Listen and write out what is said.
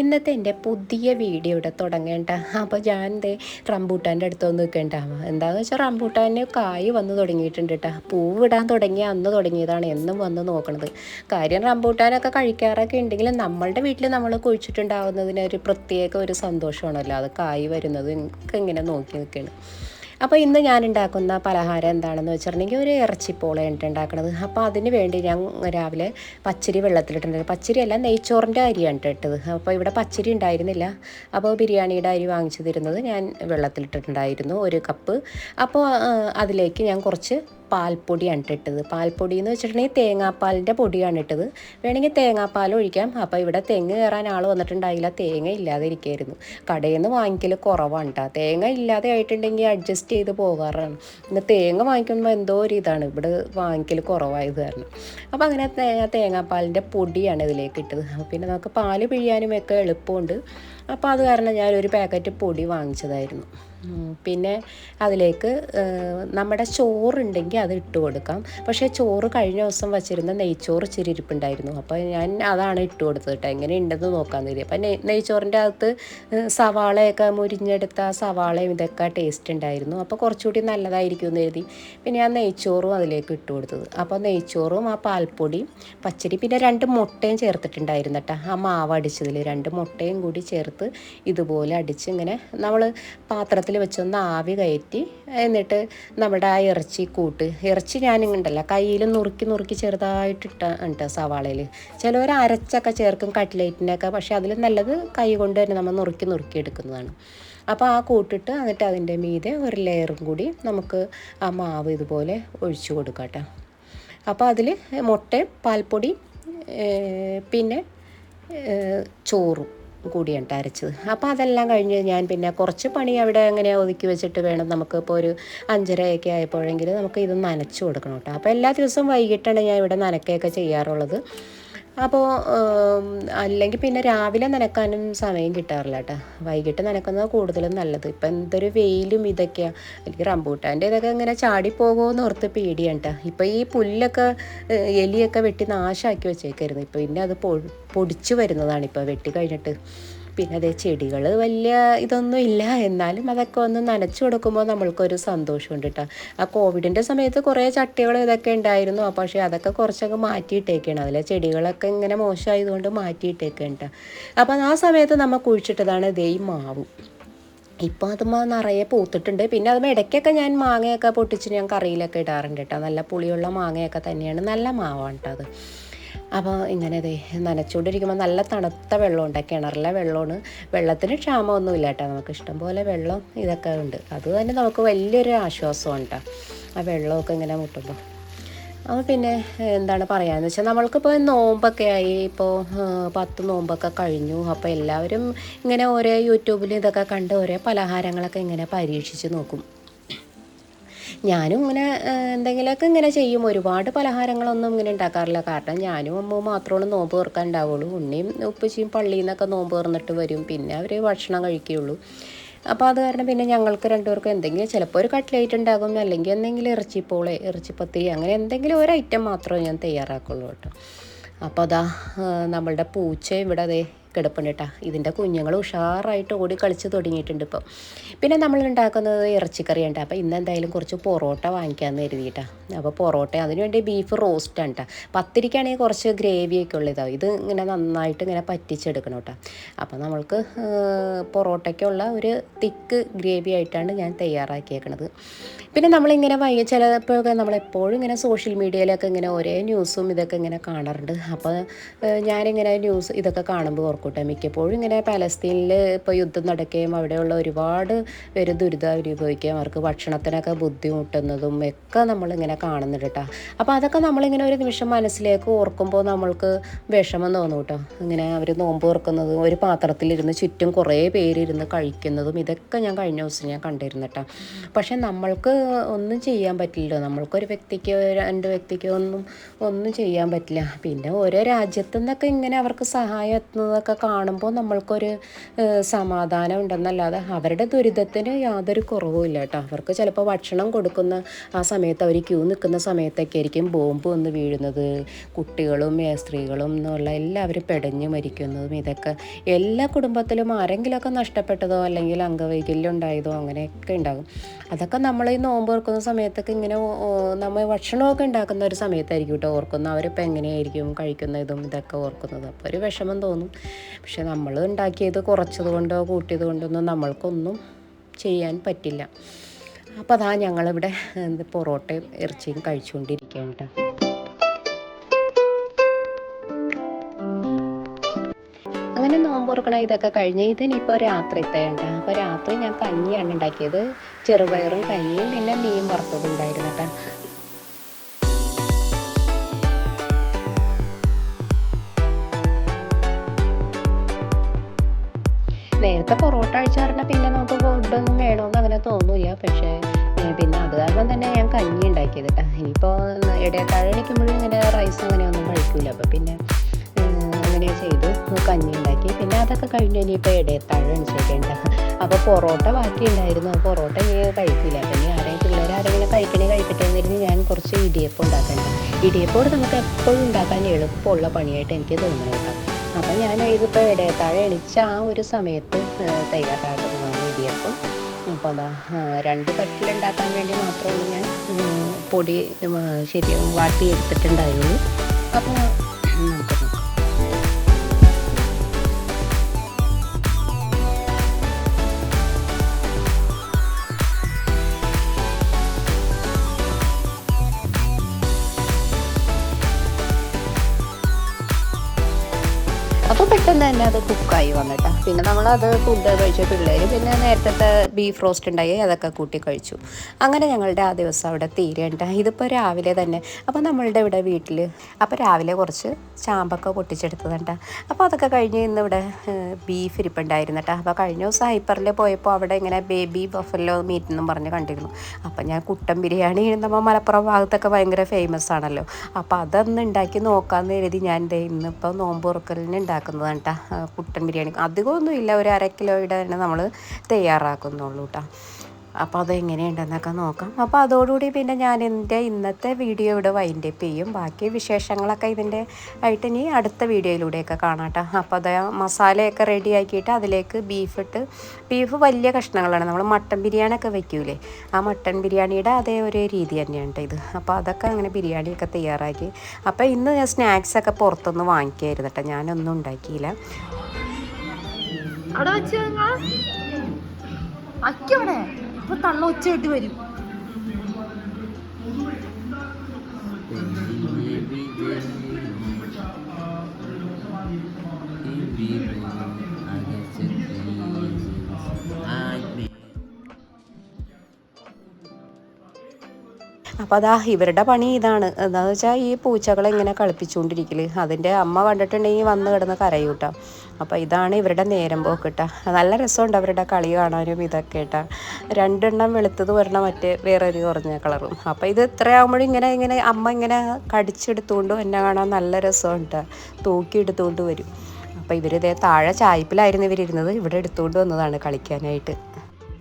ഇന്നത്തെ എന്റെ പുതിയ വീഡിയോ ഇവിടെ തുടങ്ങേണ്ട. അപ്പോൾ ഞാൻ ദേ റംബൂട്ടാന്റെ അടുത്ത് വന്ന് നിൽക്കേണ്ട. എന്താണെന്ന് വെച്ചാൽ റംബൂട്ടാന് കായ് വന്ന് തുടങ്ങിയിട്ടുണ്ട് കേട്ടോ ഇടാൻ തുടങ്ങിയ അന്ന് തുടങ്ങിയതാണ്. എന്നും വന്ന് നോക്കണത്. കാര്യം റംബൂട്ടാനൊക്കെ കഴിക്കാറൊക്കെ ഉണ്ടെങ്കിലും നമ്മളുടെ വീട്ടിൽ നമ്മൾ കുഴിച്ചിട്ടുണ്ടാവുന്നതിന് ഒരു പ്രത്യേക ഒരു സന്തോഷമാണല്ലോ. അത് കായ് വരുന്നത്. ഇങ്ങനെ നോക്കി നിൽക്കുകയാണ് അപ്പോൾ ഇന്ന് ഞാൻ ഉണ്ടാക്കുന്ന പലഹാരം എന്താണെന്ന് വെച്ചിട്ടുണ്ടെങ്കിൽ ഒരു ഇറച്ചിപ്പോളയാണ് ഉണ്ടാക്കുന്നത് അപ്പോൾ അതിന് വേണ്ടി ഞാൻ രാവിലെ പച്ചരി വെള്ളത്തിലിട്ടുണ്ട് പച്ചരി അല്ല നെയ്ച്ചോറിന്റെ അരിയാണ് ഇട്ടത്. അപ്പോൾ ഇവിടെ പച്ചരി ഉണ്ടായിരുന്നില്ല. അപ്പോൾ ബിരിയാണിയുടെ അരി വാങ്ങിച്ചു തരുന്നത് ഞാൻ വെള്ളത്തിലിട്ടിട്ടുണ്ടായിരുന്നു ഒരു കപ്പ്. അപ്പോൾ അതിലേക്ക് ഞാൻ കുറച്ച് പാൽപ്പൊടിയാണ് ഇട്ടത്. പാൽപ്പൊടി എന്ന് വെച്ചിട്ടുണ്ടെങ്കിൽ തേങ്ങാപ്പാലിന്റെ പൊടിയാണ് ഇട്ടത്. വേണമെങ്കിൽ തേങ്ങാപ്പാൽ ഒഴിക്കാം. അപ്പോൾ ഇവിടെ തെങ്ങ് കയറാൻ ആൾ വന്നിട്ടുണ്ടായില്ല. തേങ്ങ ഇല്ലാതെ ഇരിക്കുമായിരുന്നു കടയിൽ നിന്ന് വാങ്ങിക്കൽ കുറവാണ് കേട്ടോ തേങ്ങ ഇല്ലാതെ ആയിട്ടുണ്ടെങ്കിൽ അഡ്ജസ്റ്റ് ചെയ്ത് പോകാറാണ്. പിന്നെ തേങ്ങ വാങ്ങിക്കുമ്പോൾ എന്തോ ഒരു ഇതാണ്. ഇവിടെ വാങ്ങിക്കൽ കുറവായത് കാരണം. അപ്പോൾ അങ്ങനെ തേങ്ങ തേങ്ങാപ്പാലിന്റെ പൊടിയാണ് ഇതിലേക്ക് ഇട്ടത്. പിന്നെ നമുക്ക് പാൽ പിഴിയാനും ഒക്കെ എളുപ്പമുണ്ട്. അപ്പോൾ അത് കാരണം ഞാനൊരു പാക്കറ്റ് പൊടി വാങ്ങിച്ചതായിരുന്നു. പിന്നെ അതിലേക്ക് നമ്മുടെ ചോറുണ്ടെങ്കിൽ അത് ഇട്ട് കൊടുക്കാം. പക്ഷേ ചോറ് കഴിഞ്ഞ ദിവസം വച്ചിരുന്ന നെയ്ച്ചോറ് ഇച്ചിരി ഇരിപ്പുണ്ടായിരുന്നു. അപ്പോൾ ഞാൻ അതാണ് ഇട്ട് കൊടുത്തത് കേട്ടോ എങ്ങനെ ഉണ്ടെന്ന് നോക്കാൻ തരും അപ്പം നെയ് നെയ്ച്ചോറിന്റെ അകത്ത് സവാളയൊക്കെ മുരിഞ്ഞെടുത്ത സവാളയും ഇതൊക്കെ ടേസ്റ്റ് ഉണ്ടായിരുന്നു. അപ്പോൾ കുറച്ചുകൂടി നല്ലതായിരിക്കും എന്ന് എഴുതി പിന്നെ ഞാൻ നെയ്ച്ചോറും അതിലേക്ക് ഇട്ട് കൊടുത്തത്. അപ്പോൾ നെയ്ച്ചോറും ആ പാൽപ്പൊടിയും പച്ചരി പിന്നെ രണ്ട് മുട്ടയും ചേർത്തിട്ടുണ്ടായിരുന്നു കേട്ടോ ആ മാവ് അടിച്ചതിൽ രണ്ട് മുട്ടയും കൂടി ചേർത്ത് ഇതുപോലെ അടിച്ച് ഇങ്ങനെ നമ്മൾ പാത്രത്തിൽ വെച്ചൊന്ന് ആവി കയറ്റി എന്നിട്ട് നമ്മുടെ ആ ഇറച്ചി കൂട്ട്. ഇറച്ചി ഞാനിങ്ങണ്ടല്ല കയ്യിൽ നുറുക്കി നുറുക്കി ചെറുതായിട്ട് ഇട്ട ഉണ്ട് സവാളയിൽ ചിലവർ അരച്ചൊക്കെ ചേർക്കും കട്ട്ലേറ്റിനൊക്കെ പക്ഷേ അതിൽ നല്ലത് കൈ കൊണ്ട് തന്നെ നമ്മൾ നുറുക്കി നുറുക്കി എടുക്കുന്നതാണ്. അപ്പോൾ ആ കൂട്ടിട്ട് എന്നിട്ട് അതിന്റെ മീതെ ഒരു ലെയറും കൂടി നമുക്ക് ആ മാവ് ഇതുപോലെ ഒഴിച്ചു കൊടുക്കാം കേട്ടോ. അപ്പോൾ അതിൽ മുട്ടയും പാൽപ്പൊടി പിന്നെ ചോറും. കൂടിയാണ് അരച്ചത്. അപ്പോൾ അതെല്ലാം കഴിഞ്ഞ് ഞാൻ പിന്നെ കുറച്ച് പണി അവിടെ അങ്ങനെ ഒതുക്കി വെച്ചിട്ട് വേണം നമുക്ക് ഇപ്പോൾ ഒരു അഞ്ചരയൊക്കെ ആയപ്പോഴെങ്കിൽ നമുക്ക് ഇത് നനച്ചു കൊടുക്കണം കേട്ടോ. അപ്പോൾ എല്ലാ ദിവസവും വൈകിട്ടാണ് ഞാൻ ഇവിടെ നനക്കുകയൊക്കെ ചെയ്യാറുള്ളത്. അപ്പോൾ അല്ലെങ്കിൽ പിന്നെ രാവിലെ നനക്കാനും സമയം കിട്ടാറില്ല കേട്ടോ. വൈകിട്ട് നനക്കുന്നത് കൂടുതലും നല്ലത്. ഇപ്പം എന്തൊരു വെയിലും ഇതൊക്കെയാണ് എനിക്ക് റംബൂട്ടാന്റെ ഇതൊക്കെ ഇങ്ങനെ ചാടിപ്പോകുമോ എന്ന് ഓർത്ത് പേടിയാണ് കേട്ടോ. ഇപ്പോൾ ഈ പുല്ലൊക്കെ എലിയൊക്കെ വെട്ടി നാശമാക്കി വെച്ചേക്കായിരുന്നു. ഇപ്പോൾ പിന്നെ അത് പൊ പൊടിച്ചു വരുന്നതാണ് ഇപ്പോൾ വെട്ടി കഴിഞ്ഞിട്ട്. പിന്നെ അതേ ചെടികൾ വലിയ ഇതൊന്നും ഇല്ല. എന്നാലും അതൊക്കെ ഒന്ന് നനച്ചു കൊടുക്കുമ്പോൾ നമ്മൾക്കൊരു സന്തോഷമുണ്ട് കേട്ടോ ആ കോവിഡിന്റെ സമയത്ത് കുറേ ചട്ടികൾ ഇതൊക്കെ ഉണ്ടായിരുന്നു പക്ഷേ അതൊക്കെ കുറച്ചൊക്കെ മാറ്റിയിട്ടേക്കാണ്. അതിലെ ചെടികളൊക്കെ ഇങ്ങനെ മോശമായതുകൊണ്ട് മാറ്റിയിട്ടേക്കാണ് കേട്ടോ അപ്പോൾ ആ സമയത്ത് നമ്മൾ കുഴിച്ചിട്ടതാണ് ഇതേ മാവ്. ഇപ്പോൾ അത് നിറയെ പൂത്തിട്ടുണ്ട്. പിന്നെ അത് ഇടയ്ക്കൊക്കെ ഞാൻ മാങ്ങയൊക്കെ പൊട്ടിച്ച് ഞാൻ കറിയിലൊക്കെ ഇടാറുണ്ട് കേട്ടോ നല്ല പുളിയുള്ള മാങ്ങയൊക്കെ തന്നെയാണ്. നല്ല മാവാണ് കേട്ടോ അത്. അപ്പോൾ ഇങ്ങനെ ദേ നനച്ചുകൊണ്ടിരിക്കുമ്പോൾ നല്ല തണുത്ത വെള്ളമുണ്ട് കിണറിലെ വെള്ളമാണ്. വെള്ളത്തിന് ക്ഷാമമൊന്നുമില്ല കേട്ടോ നമുക്ക് ഇഷ്ടംപോലെ വെള്ളം ഇതൊക്കെ ഉണ്ട്. അത് തന്നെ നമുക്ക് വലിയൊരു ആശ്വാസമാണ് കേട്ടോ ആ വെള്ളമൊക്കെ ഇങ്ങനെ മുട്ടുമ്പോൾ അപ്പോൾ പിന്നെ എന്താണ് പറയാന്ന് വെച്ചാൽ നമ്മൾക്കിപ്പോൾ നോമ്പൊക്കെ ആയി ഇപ്പോൾ പത്ത് നോമ്പൊക്കെ കഴിഞ്ഞു. അപ്പോൾ എല്ലാവരും ഇങ്ങനെ ഓരോ യൂട്യൂബിൽ ഇതൊക്കെ കണ്ട് ഓരോ പലഹാരങ്ങളൊക്കെ ഇങ്ങനെ പരീക്ഷിച്ച് നോക്കും. ഞാനും ഇങ്ങനെ എന്തെങ്കിലുമൊക്കെ ഇങ്ങനെ ചെയ്യും. ഒരുപാട് പലഹാരങ്ങളൊന്നും ഇങ്ങനെ ഉണ്ടാക്കാറില്ല. കാരണം ഞാനും അമ്മ മാത്രമാണ് നോമ്പ് തുറക്കാൻ ഉണ്ടാവുള്ളൂ. ഉണ്ണിയും ഉപ്പച്ചിയും പള്ളിയിൽ നിന്നൊക്കെ നോമ്പ് തുറന്നിട്ട് വരും. പിന്നെ അവർ ഭക്ഷണം കഴിക്കുകയുള്ളൂ. അപ്പോൾ അത് കാരണം പിന്നെ ഞങ്ങൾക്ക് രണ്ടുപേർക്കും എന്തെങ്കിലും ചിലപ്പോൾ ഒരു കട്ട്ലേറ്റ് ഉണ്ടാകും. അല്ലെങ്കിൽ എന്തെങ്കിലും ഇറച്ചിപ്പോളെ ഇറച്ചിപ്പത്തിരി അങ്ങനെ എന്തെങ്കിലും ഒരു ഐറ്റം മാത്രമേ ഞാൻ തയ്യാറാക്കുള്ളൂ കേട്ടോ. അപ്പോൾ അതാ നമ്മളുടെ പൂച്ച ഇവിടെ അതേ കിടപ്പുണ്ട് കേട്ടോ ഇതിന്റെ കുഞ്ഞുങ്ങൾ ഉഷാറായിട്ട് ഓടി കളിച്ച് തുടങ്ങിയിട്ടുണ്ട് ഇപ്പോൾ പിന്നെ നമ്മൾ ഉണ്ടാക്കുന്നത് ഇറച്ചിക്കറി ഉണ്ട് അപ്പോൾ ഇന്ന് എന്തായാലും കുറച്ച് പൊറോട്ട വാങ്ങിക്കാമെന്ന് കരുതിയിട്ടാ. അപ്പോൾ പൊറോട്ട അതിനുവേണ്ടി ബീഫ് റോസ്റ്റ് ആണ് കേട്ടോ പത്തിരിക്കാണെങ്കിൽ കുറച്ച് ഗ്രേവിയൊക്കെ ഉള്ളതാവും ഇത്. ഇങ്ങനെ നന്നായിട്ട് ഇങ്ങനെ പറ്റിച്ചെടുക്കണം കേട്ടോ അപ്പോൾ നമ്മൾക്ക് പൊറോട്ടയ്ക്കുള്ള ഒരു തിക്ക് ഗ്രേവി ആയിട്ടാണ് ഞാൻ തയ്യാറാക്കിയേക്കണത്. പിന്നെ നമ്മളിങ്ങനെ വൈകി ചിലപ്പോഴൊക്കെ നമ്മളെപ്പോഴും ഇങ്ങനെ സോഷ്യൽ മീഡിയയിലൊക്കെ ഇങ്ങനെ ഒരേ ന്യൂസും ഇതൊക്കെ ഇങ്ങനെ കാണാറുണ്ട്. അപ്പോൾ ഞാനിങ്ങനെ ന്യൂസ് ഇതൊക്കെ കാണുമ്പോൾ ഓർക്കൂട്ടെ മിക്കപ്പോഴും ഇങ്ങനെ പാലസ്തീനിൽ ഇപ്പോൾ യുദ്ധം നടക്കുകയും അവിടെയുള്ള ഒരുപാട് പേര് ദുരിതം അനുഭവിക്കുകയും അവർക്ക് ഭക്ഷണത്തിനൊക്കെ ബുദ്ധിമുട്ടുന്നതും ഒക്കെ നമ്മളിങ്ങനെ കാണുന്നുണ്ട് കേട്ടോ. അപ്പോൾ അതൊക്കെ നമ്മളിങ്ങനെ ഒരു നിമിഷം മനസ്സിലേക്ക് ഓർക്കുമ്പോൾ നമ്മൾക്ക് വിഷമം തോന്നും കേട്ടോ. ഇങ്ങനെ അവർ നോമ്പ് തുറക്കുന്നതും ഒരു പാത്രത്തിലിരുന്ന് ചുറ്റും കുറേ പേരിരുന്ന് കഴിക്കുന്നതും ഇതൊക്കെ ഞാൻ കഴിഞ്ഞ ദിവസം ഞാൻ കണ്ടിരുന്നു കേട്ടോ. പക്ഷെ നമ്മൾക്ക് ഒന്നും ചെയ്യാൻ പറ്റില്ലല്ലോ. നമ്മൾക്കൊരു വ്യക്തിക്കോ രണ്ട് വ്യക്തിക്കോ ഒന്നും ഒന്നും ചെയ്യാൻ പറ്റില്ല. പിന്നെ ഓരോ രാജ്യത്തു നിന്നൊക്കെ ഇങ്ങനെ അവർക്ക് സഹായം എത്തുന്നതൊക്കെ ഇതൊക്കെ കാണുമ്പോൾ നമ്മൾക്കൊരു സമാധാനം ഉണ്ടെന്നല്ലാതെ അവരുടെ ദുരിതത്തിന് യാതൊരു കുറവും ഇല്ല കേട്ടോ. അവർക്ക് ചിലപ്പോൾ ഭക്ഷണം കൊടുക്കുന്ന ആ സമയത്ത് അവർ ക്യൂ നിൽക്കുന്ന സമയത്തൊക്കെ ആയിരിക്കും ബോംബ് വന്ന് വീഴുന്നത്. കുട്ടികളും സ്ത്രീകളും എന്നുള്ള എല്ലാവരും പെടഞ്ഞു മരിക്കുന്നതും ഇതൊക്കെ. എല്ലാ കുടുംബത്തിലും ആരെങ്കിലുമൊക്കെ നഷ്ടപ്പെട്ടതോ അല്ലെങ്കിൽ അംഗവൈകല്യം ഉണ്ടായതോ അങ്ങനെയൊക്കെ ഉണ്ടാകും. അതൊക്കെ നമ്മൾ ഈ നോമ്പ് ഓർക്കുന്ന സമയത്തൊക്കെ ഇങ്ങനെ നമ്മൾ ഭക്ഷണമൊക്കെ ഉണ്ടാക്കുന്ന ഒരു സമയത്തായിരിക്കും കേട്ടോ ഓർക്കുന്നത്. അവരിപ്പോൾ എങ്ങനെയായിരിക്കും കഴിക്കുന്നതും ഇതൊക്കെ ഓർക്കുന്നത്. അപ്പോൾ ഒരു വിഷമം തോന്നും. പക്ഷെ നമ്മൾ ഉണ്ടാക്കിയത് കുറച്ചത് കൊണ്ടോ കൂട്ടിയത് കൊണ്ടൊന്നും നമ്മൾക്കൊന്നും ചെയ്യാൻ പറ്റില്ല. അപ്പോൾ അതാ ഞങ്ങളിവിടെ പൊറോട്ടയും ഇറച്ചിയും കഴിച്ചുകൊണ്ടിരിക്കുകയാണ് കേട്ടോ. അങ്ങനെ നോമ്പ് തുറക്കണ ഇതൊക്കെ കഴിഞ്ഞ് ഇതിനിപ്പോൾ രാത്രിത്തേണ്ട. അപ്പോൾ രാത്രി ഞാൻ കഞ്ഞിയാണ് ഉണ്ടാക്കിയത്. ചെറുപയറും കഞ്ഞിയും പിന്നെ മീൻ വറുത്തതും ഉണ്ടായിരുന്നു കേട്ടോ. നേരത്തെ പൊറോട്ട കഴിച്ച പറഞ്ഞാൽ പിന്നെ നമുക്ക് ഫുഡൊന്നും വേണമെന്ന് അങ്ങനെ തോന്നില്ല. പക്ഷേ പിന്നെ അത് കാരണം തന്നെ ഞാൻ കഞ്ഞി ഉണ്ടാക്കിയത്. ഇനിയിപ്പോൾ എണിക്കുമ്പോഴും ഇങ്ങനെ റൈസ് അങ്ങനെയൊന്നും കഴിക്കൂല. അപ്പോൾ പിന്നെ അങ്ങനെ ചെയ്തു. കഞ്ഞി ഉണ്ടാക്കി. പിന്നെ അതൊക്കെ കഴിഞ്ഞ് ഇനിയിപ്പോൾ ഇടയത്താഴ് അനുസരിക്കേണ്ട അപ്പോൾ പൊറോട്ട ബാക്കി ഉണ്ടായിരുന്നു. പൊറോട്ട ഇനി കഴിക്കില്ല പിന്നെ ആരെങ്കിലും പിള്ളേർ ആരെങ്കിലും കഴിക്കണേ കഴിക്കട്ടെ ഞാൻ കുറച്ച് ഇടിയപ്പം ഉണ്ടാക്കണ്ട. ഇടിയപ്പോട് നമുക്ക് എപ്പോഴും ഉണ്ടാക്കാൻ എളുപ്പമുള്ള പണിയായിട്ട് എനിക്ക് തോന്നുന്നു കേട്ടോ. അപ്പം ഞാൻ ഇതിപ്പോൾ ഇടയത്താഴെ എണിച്ച ആ ഒരു സമയത്ത് തയ്യാറാക്കുന്നതാണ് തയ്യാറാക്കുന്ന ഇടിയപ്പം അപ്പോൾ അതാ രണ്ട് കട്ടിലുണ്ടാക്കാൻ വേണ്ടി മാത്രമേ ഞാൻ പൊടി ശരി വാട്ടി എടുത്തിട്ടുണ്ടായിരുന്നു അപ്പോൾ അപ്പോൾ പെട്ടെന്ന് തന്നെ അത് കുക്കായി വന്നിട്ടാ. പിന്നെ നമ്മളത് ഫുഡ് കഴിച്ചു പിള്ളേർ പിന്നെ നേരത്തെ ബീഫ് റോസ്റ്റ് ഉണ്ടായി അതൊക്കെ കൂട്ടി കഴിച്ചു. അങ്ങനെ ഞങ്ങളുടെ ആ ദിവസം അവിടെ തീരേണ്ട ഇതിപ്പോൾ രാവിലെ തന്നെ. അപ്പോൾ നമ്മളുടെ ഇവിടെ വീട്ടിൽ അപ്പോൾ രാവിലെ കുറച്ച് ചാമ്പൊക്കെ പൊട്ടിച്ചെടുത്തതുണ്ട. അപ്പോൾ അതൊക്കെ കഴിഞ്ഞ് ഇന്ന് ഇവിടെ ബീഫ് ഇരിപ്പുണ്ടായിരുന്നു കേട്ടോ അപ്പോൾ കഴിഞ്ഞ ദിവസം ഹൈപ്പറിൽ പോയപ്പോൾ അവിടെ ഇങ്ങനെ ബേബി ബഫല്ലോ മീറ്റ് എന്നും പറഞ്ഞ് കണ്ടിരുന്നു. അപ്പോൾ ഞാൻ കുട്ടൻ ബിരിയാണി നമ്മൾ മലപ്പുറം ഭാഗത്തൊക്കെ ഭയങ്കര ഫേമസ് ആണല്ലോ. അപ്പോൾ അതൊന്ന് ഉണ്ടാക്കി നോക്കാമെന്ന് കരുതി ഞാൻ ഇന്നിപ്പോൾ നോമ്പ് തുറക്കലിന് ഉണ്ടാക്കുന്നതാണ് കേട്ടോ കുട്ടൻ ബിരിയാണി. അധികമൊന്നും ഇല്ല ഒരു അര കിലോയുടെ തന്നെ നമ്മൾ തയ്യാറാക്കുന്നുള്ളൂ കേട്ടോ അപ്പോൾ അതെങ്ങനെയുണ്ടെന്നൊക്കെ നോക്കാം. അപ്പോൾ അതോടുകൂടി പിന്നെ ഞാൻ എന്റെ ഇന്നത്തെ വീഡിയോ ഇവിടെ വൈൻഡ് അപ്പ് ചെയ്യും. ബാക്കി വിശേഷങ്ങളൊക്കെ ഇതിന്റെ ആയിട്ട് ഇനി അടുത്ത വീഡിയോയിലൂടെയൊക്കെ കാണാട്ടോ. അപ്പോൾ അത് മസാലയൊക്കെ റെഡി ആക്കിയിട്ട് അതിലേക്ക് ബീഫ് ഇട്ട് ബീഫ് വലിയ കഷ്ണങ്ങളാണ്. നമ്മൾ മട്ടൻ ബിരിയാണി ഒക്കെ വെക്കൂലേ? ആ മട്ടൻ ബിരിയാണിയുടെ അതേ ഒരു രീതി തന്നെയാണ് ഇത്. അപ്പോൾ അതൊക്കെ അങ്ങനെ ബിരിയാണിയൊക്കെ തയ്യാറാക്കി. അപ്പോൾ ഇന്ന് ഞാൻ സ്നാക്സൊക്കെ പുറത്തുനിന്ന് വാങ്ങിക്കായിരുന്നു കേട്ടോ ഞാനൊന്നും ഉണ്ടാക്കിയില്ല. അവിടെ വെച്ച് അക്കവിടെ ഇപ്പൊ തള്ള ഒച്ച കെട്ടി വരും. അപ്പം അതാ ഇവരുടെ പണി ഇതാണ്. എന്താണെന്ന് വെച്ചാൽ ഈ പൂച്ചകളെ ഇങ്ങനെ കളിപ്പിച്ചുകൊണ്ടിരിക്കൽ. അതിന്റെ അമ്മ കണ്ടിട്ടുണ്ടെങ്കിൽ വന്ന് കിടന്ന് കരയൂട്ടാ. അപ്പോൾ ഇതാണ് ഇവരുടെ നേരം പോക്ക് കേട്ടോ നല്ല രസമുണ്ട് അവരുടെ കളി കാണാനും ഇതൊക്കെ കേട്ടോ. രണ്ടെണ്ണം വെളുത്തത് വരണം മറ്റേ വേറൊരു കുറഞ്ഞ കളറും അപ്പോൾ ഇത് ഇത്രയാകുമ്പോഴും ഇങ്ങനെ ഇങ്ങനെ അമ്മ ഇങ്ങനെ കടിച്ചെടുത്തുകൊണ്ട് എന്നെ കാണാൻ നല്ല രസമുണ്ട്. തൂക്കി എടുത്തുകൊണ്ട് വരും. അപ്പോൾ ഇവരിതേ താഴെ ചായ്പിലായിരുന്നു ഇവരിരുന്നത്. ഇവിടെ എടുത്തുകൊണ്ട് വന്നതാണ് കളിക്കാനായിട്ട്.